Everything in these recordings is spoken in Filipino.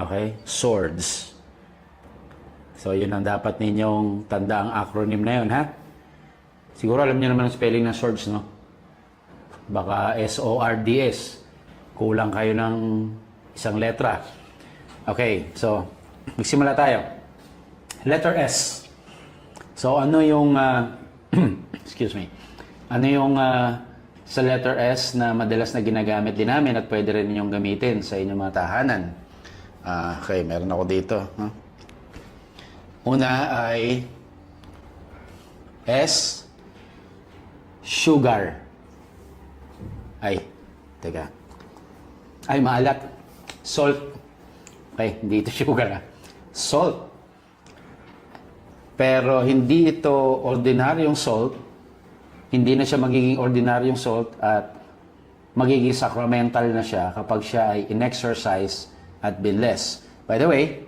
Okay? Swords. So, yun ang dapat ninyong tanda ang acronym na yun, ha? Siguro alam niyo naman ang spelling ng swords, no? Baka S-O-R-D-S. Kulang kayo ng isang letra. Okay, so, magsimula tayo. Letter S. So, ano yung, ah, excuse me, ano yung ah, sa letter S na madalas na ginagamit din namin at pwede rin ninyong gamitin sa inyong mga tahanan? Ah, okay, meron ako dito. Huh? Una ay S, sugar. Ay, teka. Ay, maalat. Salt. Okay, hindi ito sugar ah. Salt. Pero hindi ito ordinaryong salt. Hindi na siya magiging ordinaryong salt at magiging sacramental na siya kapag siya ay in-exercise at binless. By the way,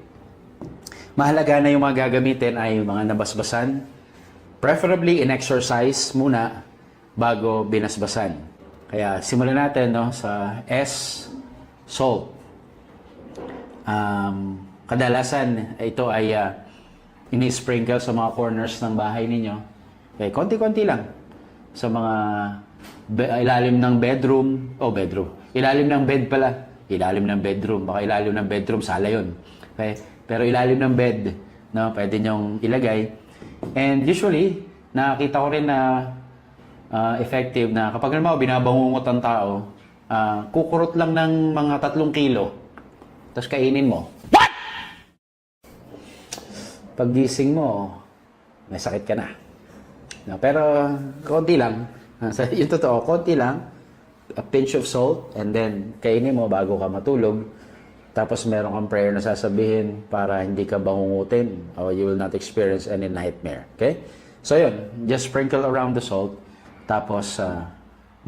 mahalaga na yung mga gagamitin ay mga nabasbasan. Preferably in-exercise muna bago binasbasan. Kaya simulan natin no, sa S, salt. Um, kadalasan ito ay uh, ini-sprinkle sa mga corners ng bahay ninyo. Okay, konti-konti lang sa mga ilalim ng bedroom, oh bedroom, ilalim ng bed pala, ilalim ng bedroom, baka ilalim ng bedroom, sala yun. Okay? Pero ilalim ng bed, no, pwede nyong ilagay. And usually, nakita ko rin na ah, effective na kapag naman binabangungot ang tao, ah, kukurot lang ng mga tatlong kilo, tapos kainin mo. Paggising mo, may sakit ka na. No, pero konti lang. Sa yung totoo, konti lang. A pinch of salt and then kainin mo bago ka matulog. Tapos meron kang prayer na sasabihin para hindi ka bangungutin or you will not experience any nightmare. Okay? So yun, just sprinkle around the salt. Tapos ah,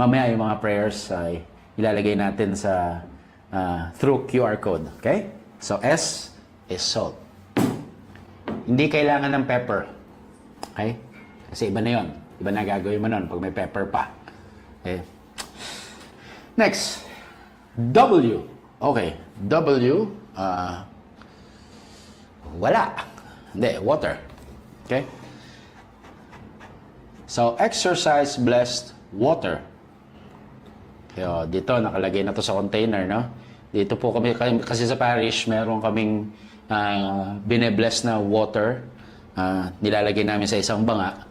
mamaya yung mga prayers ay ilalagay natin sa ah, through QR code. Okay? So S is salt. Hindi kailangan ng pepper. Okay? Kasi iba na yon. Iba na gagawin mo nun pag may pepper pa. Okay? Next. W. Okay. W. ah, wala. Hindi, water. Okay? So, exercise blessed water. Kaya dito, nakalagay na to sa container, no? Dito po kami, kasi sa parish, meron kaming uh, binebless na water. ah, nilalagay namin sa isang banga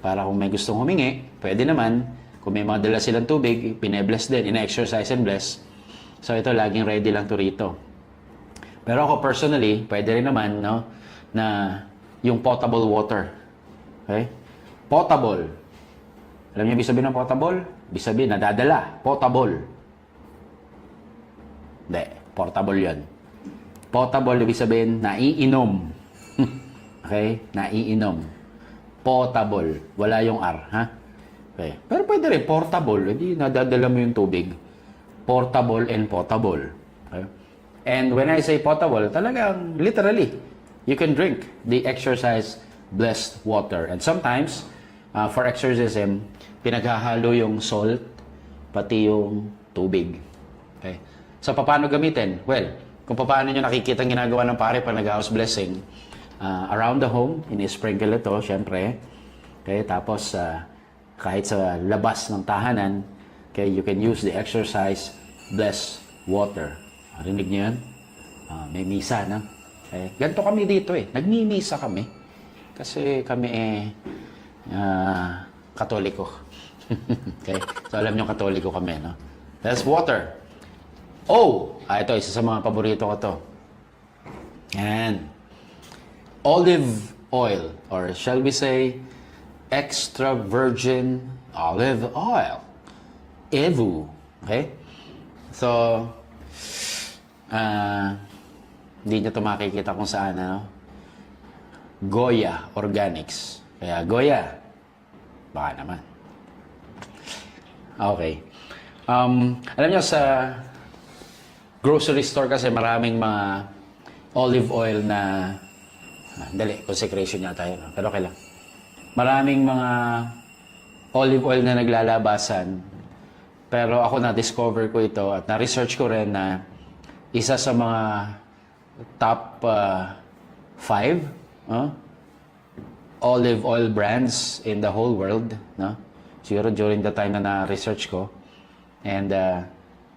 para kung may gustong humingi, pwede naman. Kung may mga dala silang tubig, binebless din, ina-exercise and bless. So ito, laging ready lang to rito. Pero ako personally, pwede rin naman, no, na yung potable water. Okay? Potable. Alam niyo ibig sabihin ng potable? Ibig sabihin, nadadala. Potable. Hindi, portable yon. Potable, ibig sabihin, naiinom. okay? Naiinom. Potable. Wala yung R, ha? Okay. Pero pwede rin, portable. Hindi nadadala mo yung tubig. Portable and potable. Okay? And when I say potable, talagang literally, you can drink the exercise blessed water. And sometimes, uh, for exorcism, pinaghahalo yung salt, pati yung tubig. Okay? So, paano gamitin? Well, kung paano nyo nakikita ginagawa ng pare pag nag-house blessing, uh, around the home, ini-sprinkle ito, syempre. Okay, tapos, uh, kahit sa labas ng tahanan, okay, you can use the exercise blessed water. Rinig niyo yan? Ah, may misa, na. Okay. Ganito kami dito eh. Nagmimisa kami. Kasi kami eh, ah, katoliko. okay? So, alam niyo katoliko kami, no? That's water. Oh! Ah, ito, isa sa mga paborito ko to. Yan. Olive oil, or shall we say, extra virgin olive oil. EVU. Okay? So, ah, hindi nyo ito makikita kung saan, ano? Goya Organics. Kaya, Goya. Baka naman. Okay. Um, alam nyo, sa grocery store kasi maraming mga olive oil na Ah, dali, consecration yata yun. Pero okay lang. Maraming mga olive oil na naglalabasan. Pero ako na-discover ko ito at na-research ko rin na isa sa mga top uh, five uh, olive oil brands in the whole world. No? Siguro during the time na na-research ko. And uh,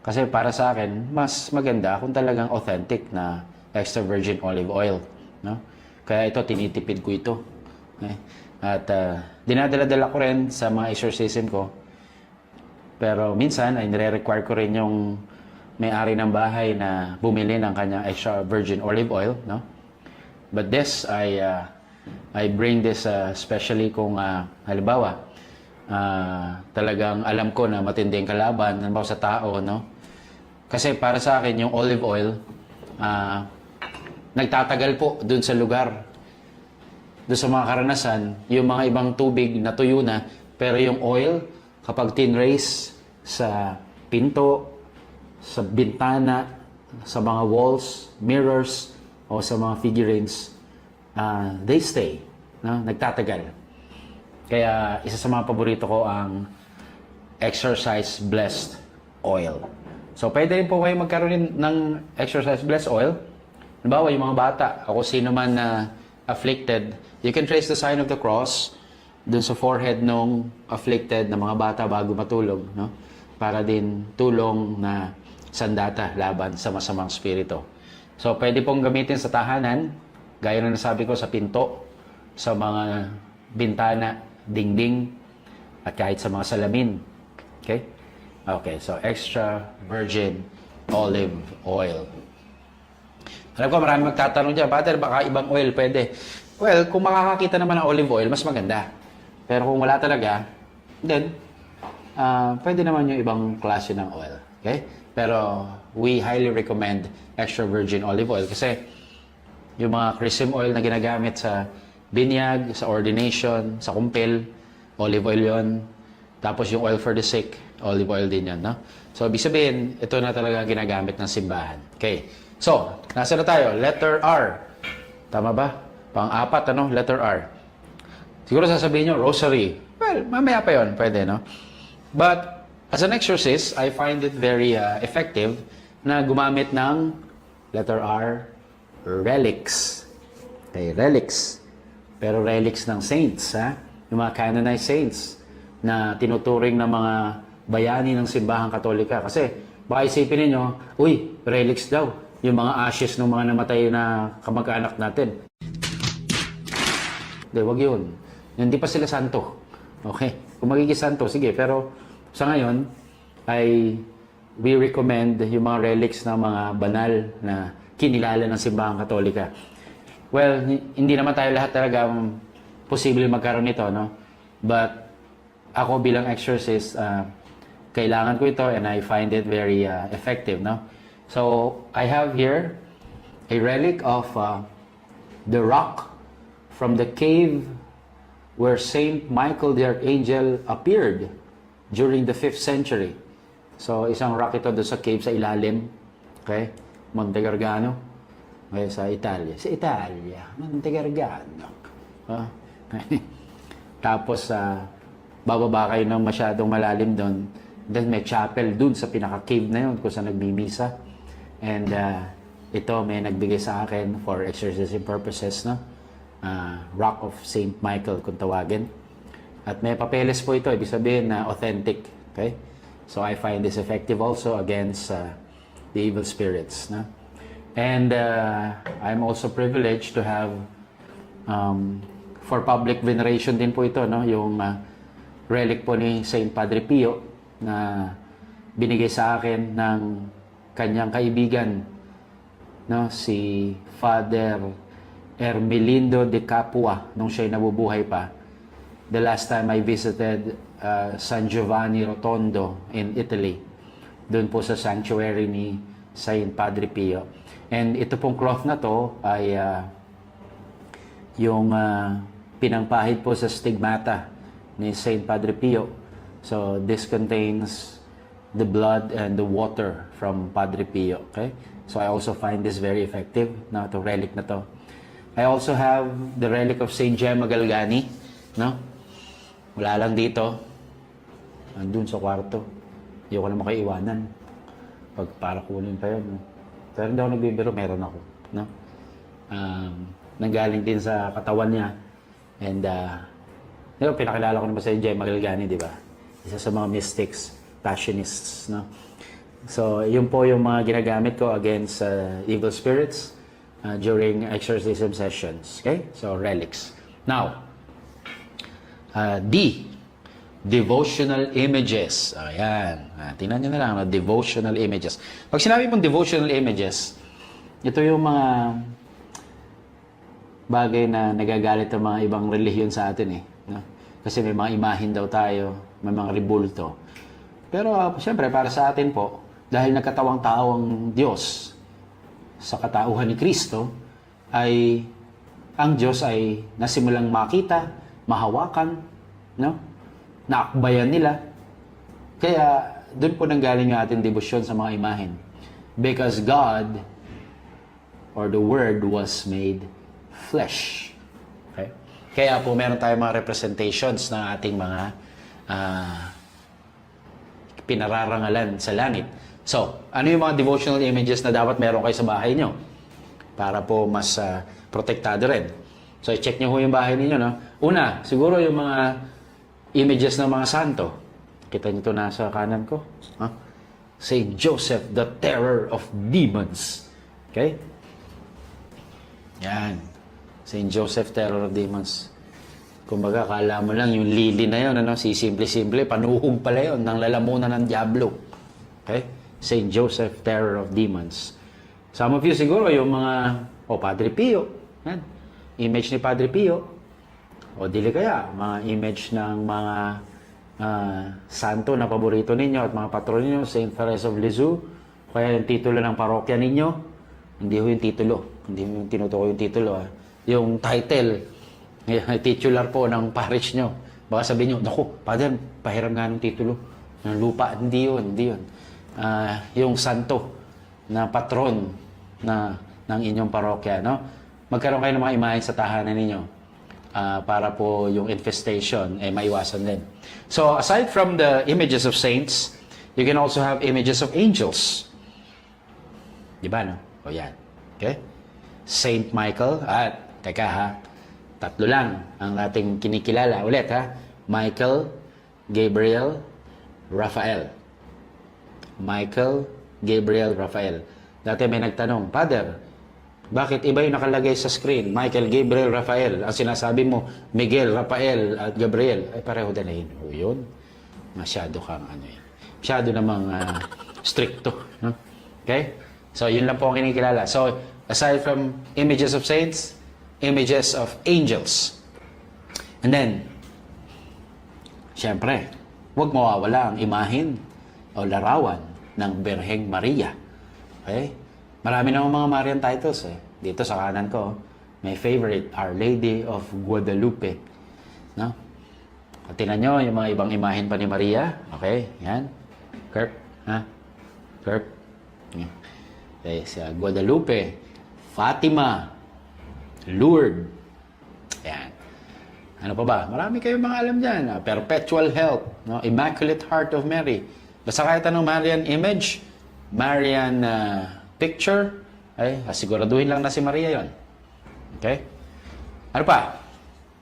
kasi para sa akin, mas maganda kung talagang authentic na extra virgin olive oil. No? Kaya ito, tinitipid ko ito. Okay? At uh, dinadala-dala ko rin sa mga exorcism ko. Pero minsan ay nire-require ko rin yung may-ari ng bahay na bumili ng kanyang extra virgin olive oil, no? But this I uh, I bring this uh, especially kung uh, halimbawa uh, talagang alam ko na matinding kalaban halimbawa sa tao, no? Kasi para sa akin yung olive oil uh, nagtatagal po dun sa lugar doon sa mga karanasan, yung mga ibang tubig na tuyo na, pero yung oil, kapag tinrace sa pinto, sa bintana, sa mga walls, mirrors, o sa mga figurines, uh, they stay. No? Nagtatagal. Kaya isa sa mga paborito ko ang exercise blessed oil. So, pwede rin po kayo magkaroon ng exercise blessed oil. Halimbawa, yung mga bata, ako sino man na afflicted, you can trace the sign of the cross dun sa forehead nung afflicted na mga bata bago matulog, no? Para din tulong na sandata laban sa masamang spirito. So, pwede pong gamitin sa tahanan, gaya na nasabi ko sa pinto, sa mga bintana, dingding, at kahit sa mga salamin. Okay? Okay, so extra virgin olive oil. Alam ko marami magtatanong dyan, Father, baka ibang oil pwede. Well, kung makakakita naman ng olive oil, mas maganda. Pero kung wala talaga, then, ah, pwede naman yung ibang klase ng oil. Okay? Pero we highly recommend extra virgin olive oil kasi yung mga chrism oil na ginagamit sa binyag, sa ordination, sa kumpil, olive oil yon. Tapos yung oil for the sick, olive oil din yan, no? So, ibig sabihin, ito na talaga ginagamit ng simbahan. Okay. So, nasa na tayo? Letter R. Tama ba? Pang-apat, ano? Letter R. Siguro sasabihin nyo, rosary. Well, mamaya pa yon Pwede, no? But, as an exorcist, I find it very uh, effective na gumamit ng letter R, relics. Okay, relics. Pero relics ng saints, ha? Yung mga canonized saints na tinuturing ng mga bayani ng simbahang katolika. Kasi, baka isipin ninyo, uy, relics daw. Yung mga ashes ng mga namatay na kamag-anak natin. Hindi, wag yun. Hindi pa sila santo. Okay? Kung magiging santo, sige. Pero sa ngayon, ay we recommend yung mga relics ng mga banal na kinilala ng simbahang katolika. Well, hi- hindi naman tayo lahat talaga posible magkaroon nito, no? But ako bilang exorcist, ah, kailangan ko ito and I find it very ah, effective, no? So, I have here a relic of ah, the rock from the cave where Saint Michael the Archangel appeared during the 5th century. So, isang rock ito doon sa cave sa ilalim. Okay? Monte Gargano. Okay, sa Italia. Sa Italia. Monte Gargano. Ah, Tapos, sa bababa kayo ng masyadong malalim doon. Then, may chapel doon sa pinaka-cave na yun kung saan nagmimisa. And ah, ito may nagbigay sa akin for exorcism purposes, no? Ah, Rock of Saint Michael kung tawagin. At may papeles po ito, ibig sabihin na authentic. Okay? So I find this effective also against uh, the evil spirits. No? And uh, I'm also privileged to have um, for public veneration din po ito, no? yung uh, relic po ni Saint Padre Pio na binigay sa akin ng kanyang kaibigan no si Father Ermelindo de Capua nung siya'y nabubuhay pa. The last time I visited uh, San Giovanni Rotondo in Italy, doon po sa sanctuary ni Saint Padre Pio. And ito pong cloth na to ay uh, yung uh, pinangpahid po sa stigmata ni Saint Padre Pio. So this contains the blood and the water from Padre Pio. Okay? So I also find this very effective na to relic na to. I also have the relic of Saint Gemma Galgani, no? Wala lang dito. Andun sa kwarto. Hindi ko naman kayo iwanan. Pag para kunin pa yun. no? Pero hindi ako nagbibiro, meron ako. no? Um, nanggaling din sa katawan niya. And, uh, di ba, pinakilala ko naman sa inyo, Jay Magalgani, di ba? Isa sa mga mystics, passionists, no? So, yun po yung mga ginagamit ko against uh, evil spirits uh, during exorcism sessions. Okay? So, relics. Now, uh, D, devotional images. Ayan. Ah, tingnan nyo na lang, no? devotional images. Pag sinabi pong devotional images, ito yung mga bagay na nagagalit ng mga ibang relihiyon sa atin eh. No? Kasi may mga imahin daw tayo, may mga ribulto. Pero uh, siyempre para sa atin po, dahil nagkatawang tao ang Diyos sa katauhan ni Kristo, ay ang Diyos ay nasimulang makita, mahawakan, no? naakbayan nila. Kaya doon po nanggaling yung ating debosyon sa mga imahen. Because God or the Word was made flesh. Okay? Kaya po meron tayong mga representations ng ating mga ah, pinararangalan sa langit. So, ano yung mga devotional images na dapat meron kayo sa bahay nyo? Para po mas ah, protektado rin. So, i-check nyo ho yung bahay ninyo. No? Una, siguro yung mga images ng mga santo. Kita nyo ito nasa kanan ko. Huh? Saint Joseph, the terror of demons. Okay? Yan. Saint Joseph, terror of demons. Kumbaga, kala mo lang yung lili na yun, ano? si simple-simple, panuhog pala yun ng lalamunan ng Diablo. Okay? Saint Joseph, terror of demons. Some of you siguro, yung mga, o Padre Pio. Yan. Image ni Padre Pio. O dili kaya, mga image ng mga ah, santo na paborito ninyo at mga patron ninyo, Saint Therese of Lisieux. Kaya yung titulo ng parokya ninyo, hindi ho yung titulo. Hindi mo yung tinutukoy yung titulo. ah. Yung title, titular po ng parish nyo. Baka sabihin nyo, naku, Father, pahiram nga ng titulo. Ng lupa. Hindi yun, hindi yun. Ah, yung santo na patron na ng inyong parokya, no? Magkaroon kayo ng mga imahen sa tahanan ninyo ah, para po yung infestation eh maiwasan din. So, aside from the images of saints, you can also have images of angels. Di ba, no? O yan. Okay? Saint Michael at, teka ha, tatlo lang ang ating kinikilala. Ulit ha, Michael, Gabriel, Raphael. Michael, Gabriel, Raphael. Dati may nagtanong, Father, bakit iba yung nakalagay sa screen? Michael, Gabriel, Raphael. Ang sinasabi mo, Miguel, Rafael, at Gabriel. Ay pareho din na yun. O yun, masyado kang ano yun. Masyado namang ah, stricto. No? Okay? So, yun lang po ang kinikilala. So, aside from images of saints, images of angels. And then, Siyempre, huwag mawawala ang imahin o larawan ng Berheng Maria. Okay? Marami namang mga Marian titles eh. Dito sa kanan ko, my favorite, Our Lady of Guadalupe. No? At tinan nyo yung mga ibang imahin pa ni Maria. Okay? Yan. Kirk. Ha? Kirk. Okay, si Guadalupe. Fatima. Lourdes. Yan. Ano pa ba? Marami kayong mga alam dyan. Ah, Perpetual Help, no? Immaculate Heart of Mary. Basta kahit anong Marian image, Marian ah, picture, ay, asiguraduhin lang na si Maria yon. Okay? Ano pa?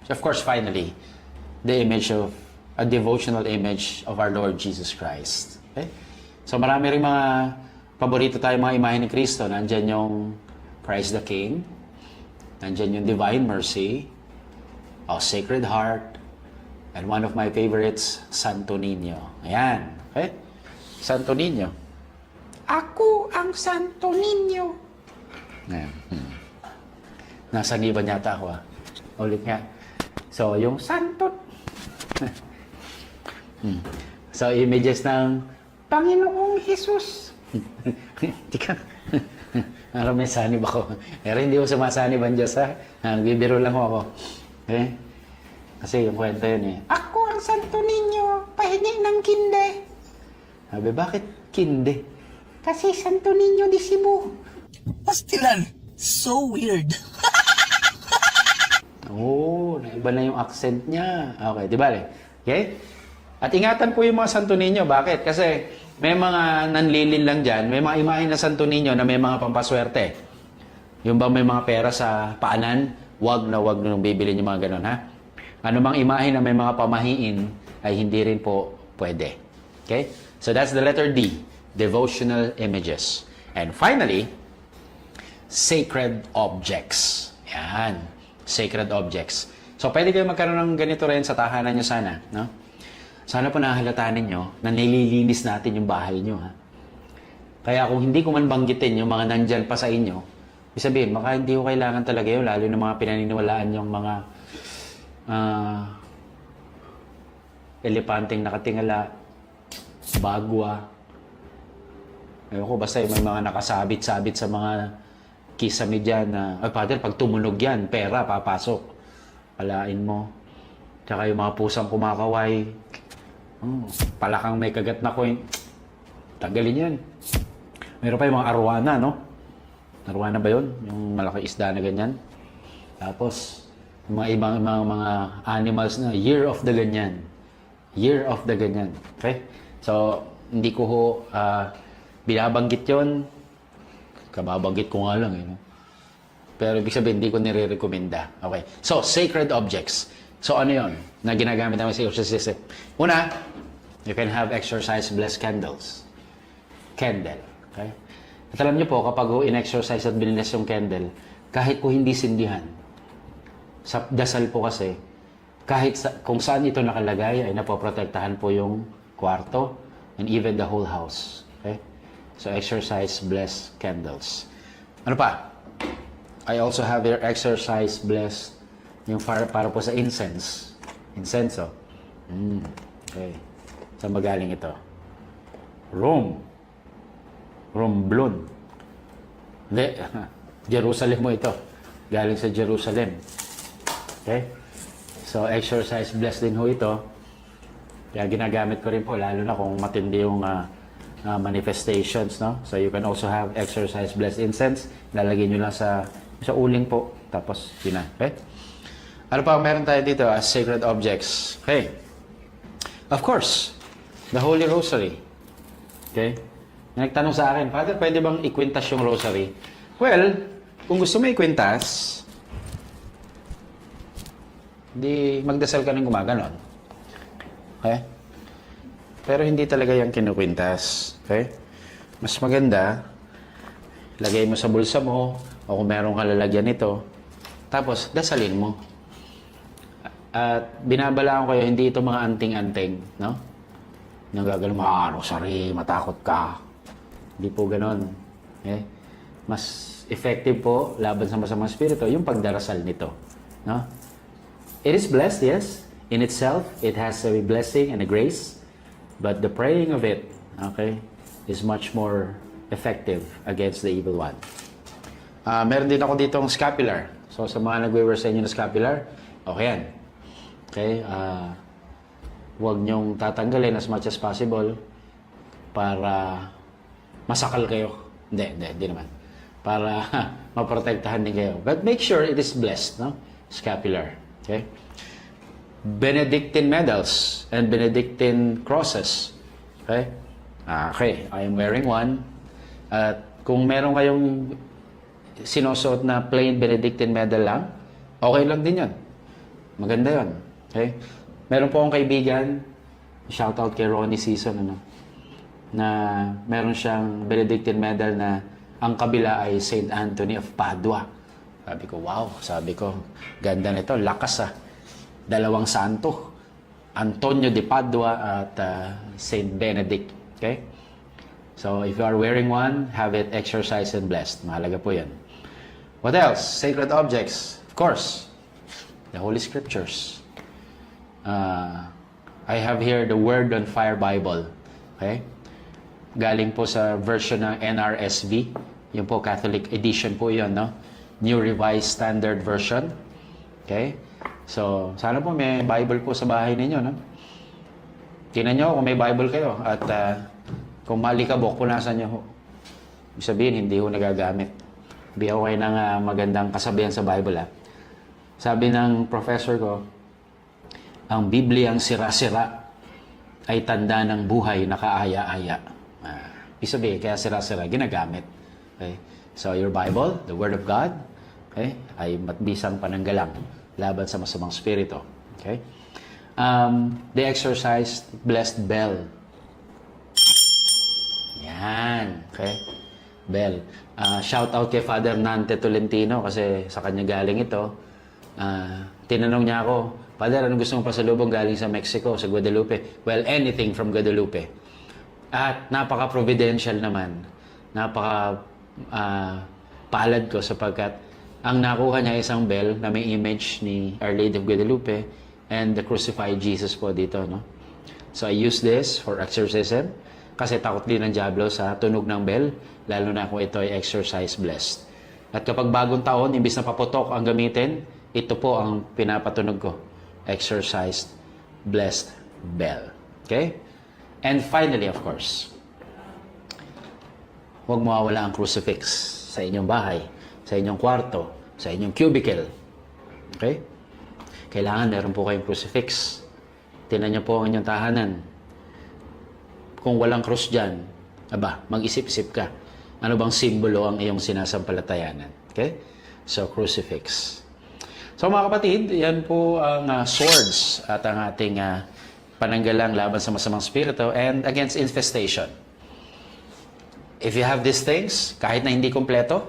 So, of course, finally, the image of, a devotional image of our Lord Jesus Christ. Okay? So, marami rin mga paborito tayo mga imahe ni Kristo. Nandyan yung Christ the King. Nandyan yung Divine Mercy. O Sacred Heart, and one of my favorites, Santo Niño. Ayan. Okay? Santo Niño. Ako ang Santo Niño. Ayan. Hmm. Nasa ngiban yata ako ah. Ulit nga. So, yung Santo... hmm. So, images ng Panginoong Jesus. Di ka... Parang may sanib ako. Pero hindi ko sumasanib ang Diyos ha. Nagbibiro lang ako. Eh? Kasi yung kwento yun eh. Ako ang Santo Niño, pahingi ng kinde. Sabi, bakit kinde? Kasi Santo Niño di Cebu. Pastilan. So weird. Oo, oh, naiba na yung accent niya. Okay, di ba? Okay? At ingatan po yung mga Santo Niño. Bakit? Kasi may mga nanlilin lang dyan, may mga imahin na Santo Niño na may mga pampaswerte. Yung ba may mga pera sa paanan, wag na wag nung bibili yung mga ganun, ha? Ano mang imahe na may mga pamahiin ay hindi rin po pwede. Okay? So that's the letter D, devotional images. And finally, sacred objects. Yan. Sacred objects. So, pwede kayo magkaroon ng ganito rin sa tahanan nyo sana. No? Sana po nakahalataan ninyo na nililinis natin yung bahay nyo. Ha? Kaya kung hindi ko man banggitin yung mga nandyan pa sa inyo, ibig sabihin, baka hindi ko kailangan talaga yun, lalo ng mga pinaniniwalaan yung mga ah, elepanteng nakatingala, bagwa, Ayun ko, basta may mga nakasabit-sabit sa mga kisame dyan na, ay, Father, pag tumunog yan, pera, papasok. Alain mo. Tsaka yung mga pusang kumakaway, hmm, palakang may kagat na coin, tanggalin yan. Meron pa yung mga arwana, no? Arwana ba yun? Yung malaki isda na ganyan. Tapos, yung mga ibang mga, mga animals na year of the ganyan. Year of the ganyan. Okay? So, hindi ko ho ah, binabanggit yon Kababanggit ko nga lang, eh, no? Pero ibig sabihin, hindi ko nire-recommenda. Okay. So, sacred objects. So, ano yon na ginagamit namin sa exorcism? Una, you can have exercise blessed candles. Candle. Okay? At alam niyo po, kapag in-exercise at biniless yung candle, kahit po hindi sindihan, sa dasal po kasi, kahit sa, kung saan ito nakalagay, ay napoprotektahan po yung kwarto and even the whole house. Okay? So, exercise bless candles. Ano pa? I also have here exercise bless yung para, para po sa incense. Incenso. Mm, okay. Saan magaling ito? Rome. Romblon. Hindi. Jerusalem mo ito. Galing sa Jerusalem. Okay? So, exercise bless din ho ito. Kaya ginagamit ko rin po, lalo na kung matindi yung ah, ah, manifestations, no? So, you can also have exercise blessed incense. Lalagyan nyo lang sa, sa uling po. Tapos, yun na. Okay? Ano pa meron tayo dito as sacred objects? Okay. Of course, the Holy Rosary. Okay? May nagtanong sa akin, Father, pwede bang ikwintas yung rosary? Well, kung gusto mo ikwintas, di magdasal ka ng gumaganon. Okay? Pero hindi talaga yung kinukwintas. Okay? Mas maganda, lagay mo sa bulsa mo, o kung meron ka lalagyan nito, tapos dasalin mo. At binabalaan ko kayo, hindi ito mga anting-anting, no? Nang gagawin mo, ah, rosary, matakot ka. Hindi po ganon. Eh? Mas effective po laban sa masamang spirito yung pagdarasal nito. No? It is blessed, yes. In itself, it has a blessing and a grace. But the praying of it, okay, is much more effective against the evil one. Ah, meron din ako ditong scapular. So, sa mga nagwe-wear sa inyo ng scapular, okay yan. Okay? ah huwag niyong tatanggalin as much as possible para masakal kayo. Hindi, hindi, hindi naman. Para maprotektahan din kayo. But make sure it is blessed, no? Scapular. Okay? Benedictine medals and Benedictine crosses. Okay? Ah, okay, I am wearing one. At kung meron kayong sinusuot na plain Benedictine medal lang, okay lang din yan. Maganda yon. Okay? Meron po akong kaibigan, shout out kay Ronnie Season, ano, na meron siyang Benedictine medal na ang kabila ay St. Anthony of Padua. Sabi ko, wow, sabi ko, ganda nito, lakas ah. Dalawang santo. Antonio de Padua at uh, St. Benedict. Okay? So, if you are wearing one, have it exercised and blessed. Mahalaga po yan. What else? Sacred objects. Of course, the Holy Scriptures. Uh, I have here the Word on Fire Bible. Okay? Galing po sa version ng NRSV. Yung po, Catholic edition po yun, no? New Revised Standard Version. Okay? So, sana po may Bible po sa bahay ninyo, no? Tingnan nyo kung may Bible kayo at uh, kung malikabok, punasan nyo ho. Ibig sabihin, hindi ho nagagamit. Bigyan ko kayo ng ah, magandang kasabihan sa Bible, ha? Sabi ng professor ko, ang Bibliang sira-sira ay tanda ng buhay na kaaya-aya. Ibig sabihin, kaya sira-sira, ginagamit. Okay? So your Bible, the Word of God, okay, ay matbisang pananggalang laban sa masamang spirito. Okay? Um, they exercised blessed bell. Yan. Okay? Bell. Ah, shout out kay Father Nante Tolentino kasi sa kanya galing ito. Ah, tinanong niya ako, Father, ano gusto mong pasalubong galing sa Mexico, sa Guadalupe? Well, anything from Guadalupe. At napaka-providential naman. Napaka ah, palad ko sapagkat ang nakuha niya isang bell na may image ni Our Lady of Guadalupe and the crucified Jesus po dito, no? So I use this for exorcism kasi takot din ng Diablo sa tunog ng bell, lalo na kung ito ay exercise blessed. At kapag bagong taon, imbis na paputok ang gamitin, ito po ang pinapatunog ko. Exercised blessed bell. Okay? And finally, of course, huwag mawawala ang crucifix sa inyong bahay, sa inyong kwarto, sa inyong cubicle. Okay? Kailangan meron po kayong crucifix. Tinan niyo po ang inyong tahanan. Kung walang cross dyan, aba, mag-isip-isip ka. Ano bang simbolo ang iyong sinasampalatayanan? Okay? So, crucifix. So, mga kapatid, yan po ang ah, swords at ang ating ah, pananggalang laban sa masamang spirito and against infestation. If you have these things, kahit na hindi kompleto,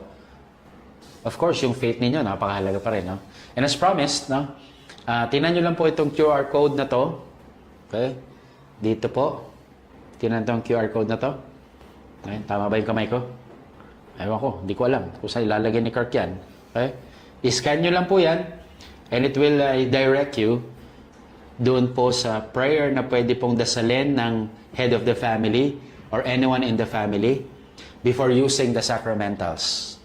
of course, yung faith ninyo, napakahalaga pa rin. No? And as promised, no? ah tinan nyo lang po itong QR code na to. Okay? Dito po. Tinan itong QR code na to. Okay? Tama ba yung kamay ko? Ewan ko, hindi ko alam kung saan ilalagay ni Kirk yan. Okay? I-scan nyo lang po yan and it will uh, direct you doon po sa prayer na pwede pong dasalin ng head of the family or anyone in the family before using the sacramentals.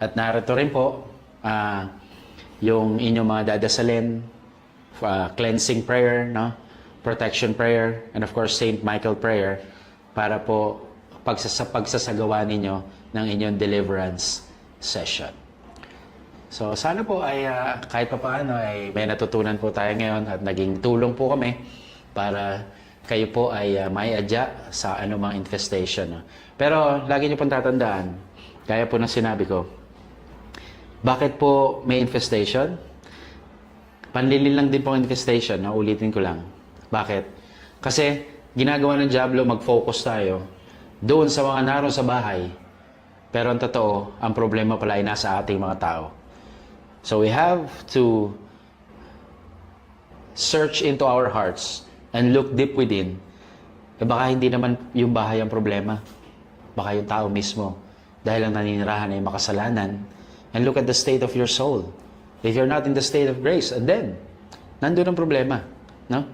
At narito rin po ah, yung inyong mga dadasalin, uh, cleansing prayer, no? protection prayer, and of course Saint Michael prayer para po pagsasa pagsasagawa ninyo ng inyong deliverance session. So sana po ay ah, kahit pa paano ay may natutunan po tayo ngayon at naging tulong po kami para kayo po ay ah, may adya sa anumang infestation. Pero lagi niyo pong tatandaan, kaya po ng sinabi ko, bakit po may infestation? Panlilin lang din po infestation, no? ulitin ko lang. Bakit? Kasi ginagawa ng Diablo, mag-focus tayo doon sa mga naroon sa bahay. Pero ang totoo, ang problema pala ay nasa ating mga tao. So we have to search into our hearts and look deep within. Eh baka hindi naman yung bahay ang problema. Baka yung tao mismo. Dahil ang naninirahan ay makasalanan. And look at the state of your soul. If you're not in the state of grace, and then, nandun ang problema. No?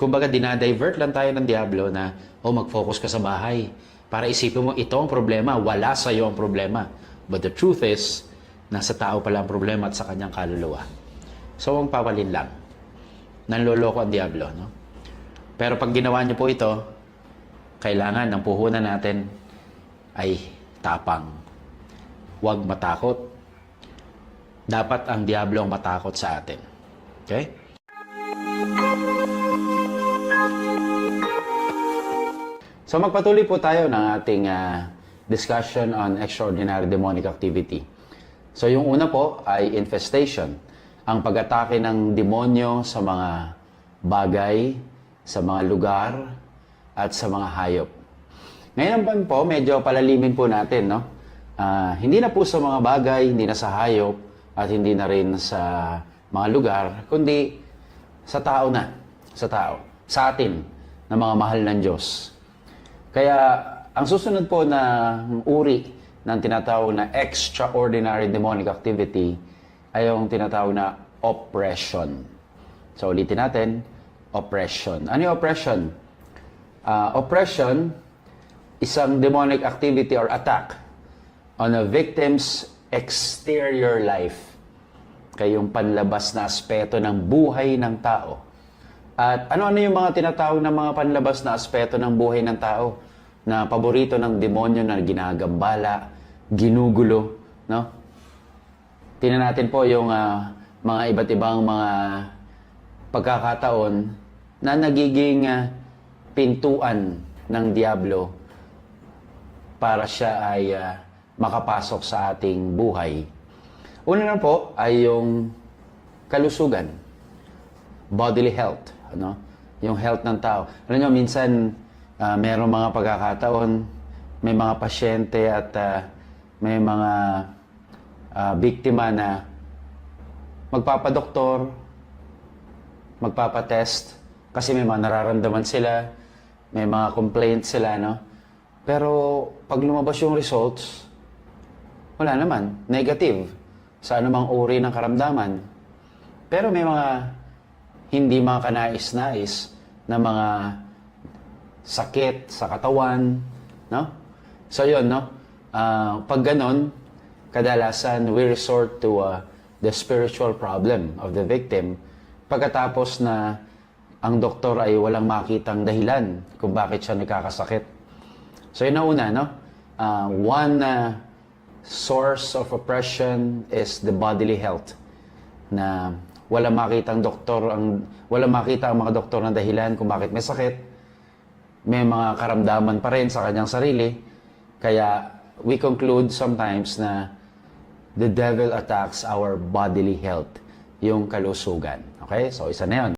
Kumbaga, dinadivert lang tayo ng Diablo na, oh, mag-focus ka sa bahay. Para isipin mo, ito ang problema, wala sa iyo ang problema. But the truth is, nasa tao pala ang problema at sa kanyang kaluluwa. So, ang pawalin lang. Nanloloko ang Diablo, no? Pero pag ginawa niyo po ito, kailangan ng puhunan natin ay tapang. Huwag matakot. Dapat ang Diablo ang matakot sa atin. Okay? So magpatuloy po tayo ng ating ah, discussion on extraordinary demonic activity. So yung una po ay infestation, ang pag-atake ng demonyo sa mga bagay, sa mga lugar, at sa mga hayop. Ngayon po, medyo palalimin po natin, no? Ah, hindi na po sa mga bagay, hindi na sa hayop, at hindi na rin sa mga lugar, kundi sa tao na, sa tao, sa atin, na mga mahal ng Diyos. Kaya ang susunod po na uri ng tinatawag na extraordinary demonic activity ay yung tinatawag na oppression. So ulitin natin, oppression. Ano yung oppression? Ah, oppression, isang demonic activity or attack on a victim's exterior life. Kaya yung panlabas na aspeto ng buhay ng tao. At ano-ano yung mga tinatawag na mga panlabas na aspeto ng buhay ng tao na paborito ng demonyo na ginagambala, ginugulo, no? Tingnan natin po yung ah, mga iba't ibang mga pagkakataon na nagiging ah, pintuan ng Diablo para siya ay ah, makapasok sa ating buhay. Una na po ay yung kalusugan, bodily health, ano? Yung health ng tao. Alam nyo, minsan ah, merong mga pagkakataon, may mga pasyente at ah, may mga ah, biktima na magpapadoktor, magpapatest, kasi may mga nararamdaman sila, may mga complaints sila, no? Pero pag lumabas yung results, wala naman, negative sa anumang uri ng karamdaman. Pero may mga hindi mga kanais-nais na mga sakit sa katawan, no? So yun, no? Ah, pag ganon, kadalasan we resort to uh, the spiritual problem of the victim pagkatapos na ang doktor ay walang makitang dahilan kung bakit siya nagkakasakit. So yun ang una, no? Ah, one uh, source of oppression is the bodily health na wala makitang doktor ang wala makita ang mga doktor ng dahilan kung bakit may sakit may mga karamdaman pa rin sa kanyang sarili. Kaya we conclude sometimes na the devil attacks our bodily health yung kalusugan. Okay? So isa na yun